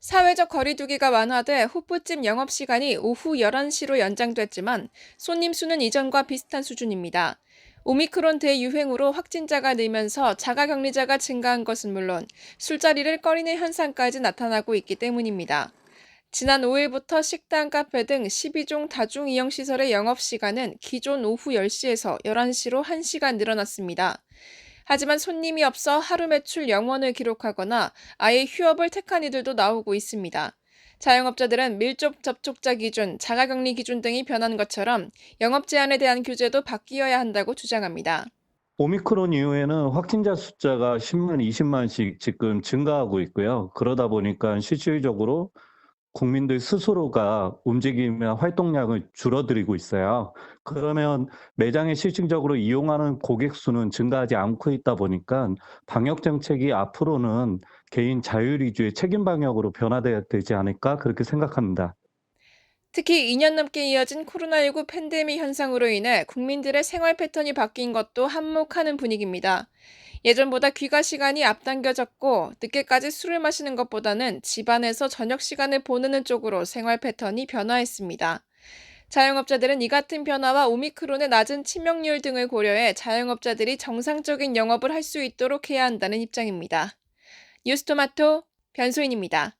사회적 거리두기가 완화돼 호프집 영업시간이 오후 11시로 연장됐지만 손님 수는 이전과 비슷한 수준입니다. 오미크론 대유행으로 확진자가 늘면서 자가격리자가 증가한 것은 물론 술자리를 꺼리는 현상까지 나타나고 있기 때문입니다. 지난 5일부터 식당, 카페 등 12종 다중이용시설의 영업시간은 기존 오후 10시에서 11시로 1시간 늘어났습니다. 하지만 손님이 없어 하루 매출 0원을 기록하거나 아예 휴업을 택한 이들도 나오고 있습니다. 자영업자들은 밀접 접촉자 기준, 자가격리 기준 등이 변한 것처럼 영업 제한에 대한 규제도 바뀌어야 한다고 주장합니다. 오미크론 이후에는 확진자 숫자가 10만, 20만씩 지금 증가하고 있고요. 그러다 보니까 실질적으로 국민들 스스로가 움직이며 활동량을 줄어들이고 있어요. 그러면 매장에 실질적으로 이용하는 고객 수는 증가하지 않고 있다 보니까 방역 정책이 앞으로는 개인 자율 위주의 책임 방역으로 변화돼야 되지 않을까 그렇게 생각합니다. 특히 2년 넘게 이어진 코로나19 팬데믹 현상으로 인해 국민들의 생활 패턴이 바뀐 것도 한몫하는 분위기입니다. 예전보다 귀가 시간이 앞당겨졌고 늦게까지 술을 마시는 것보다는 집안에서 저녁 시간을 보내는 쪽으로 생활 패턴이 변화했습니다. 자영업자들은 이 같은 변화와 오미크론의 낮은 치명률 등을 고려해 자영업자들이 정상적인 영업을 할 수 있도록 해야 한다는 입장입니다. 뉴스토마토 변소인입니다.